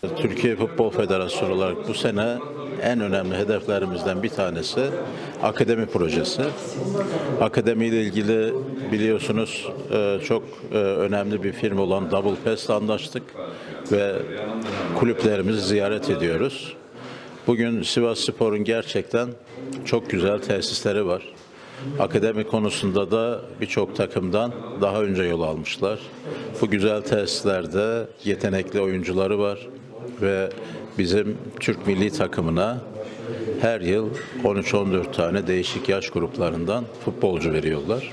Türkiye Futbol Federasyonu olarak bu sene en önemli hedeflerimizden bir tanesi akademi projesi. Akademi ile ilgili biliyorsunuz e, çok e, önemli bir firma olan Double Pass anlaştık ve kulüplerimizi ziyaret ediyoruz. Bugün Sivas Spor'un gerçekten çok güzel tesisleri var. Akademi konusunda da birçok takımdan daha önce yol almışlar. Bu güzel tesislerde yetenekli oyuncuları var ve bizim Türk milli takımına her yıl 13-14 tane değişik yaş gruplarından futbolcu veriyorlar.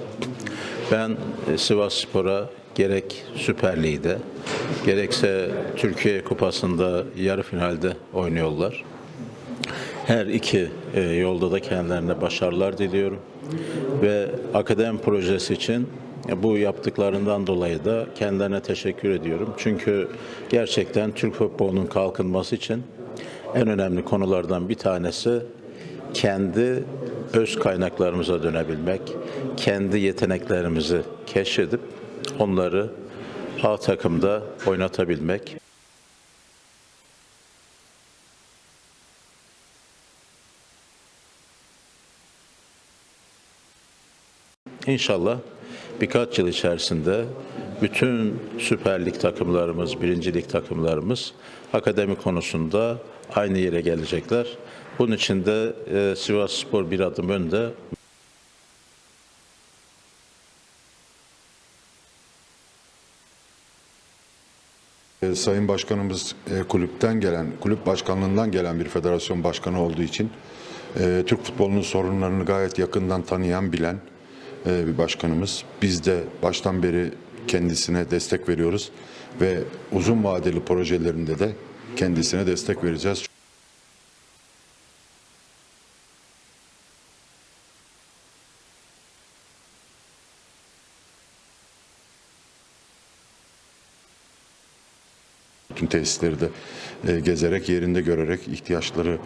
Ben e, Sivas Spor'a gerek Süper Lig'de gerekse Türkiye Kupası'nda yarı finalde oynuyorlar. Her iki e, yolda da kendilerine başarılar diliyorum. Ve akademi projesi için bu yaptıklarından dolayı da kendilerine teşekkür ediyorum. Çünkü gerçekten Türk futbolunun kalkınması için en önemli konulardan bir tanesi kendi öz kaynaklarımıza dönebilmek, kendi yeteneklerimizi keşfedip onları A takımda oynatabilmek. İnşallah birkaç yıl içerisinde bütün Süper Lig takımlarımız, Birinci Lig takımlarımız akademi konusunda aynı yere gelecekler. Bunun için de e, Sivas Spor bir adım önde. E, Sayın Başkanımız e, kulüpten gelen, kulüp başkanlığından gelen bir federasyon başkanı olduğu için e, Türk futbolunun sorunlarını gayet yakından tanıyan, bilen bir başkanımız. Biz de baştan beri kendisine destek veriyoruz ve uzun vadeli projelerinde de kendisine destek vereceğiz. Bütün tesisleri de e, gezerek, yerinde görerek, ihtiyaçları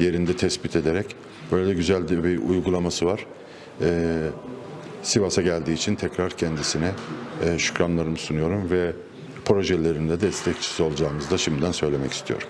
yerinde tespit ederek böyle güzel bir uygulaması var. Sivas'a geldiği için tekrar kendisine e, şükranlarımı sunuyorum ve projelerinde destekçisi olacağımızı da şimdiden söylemek istiyorum.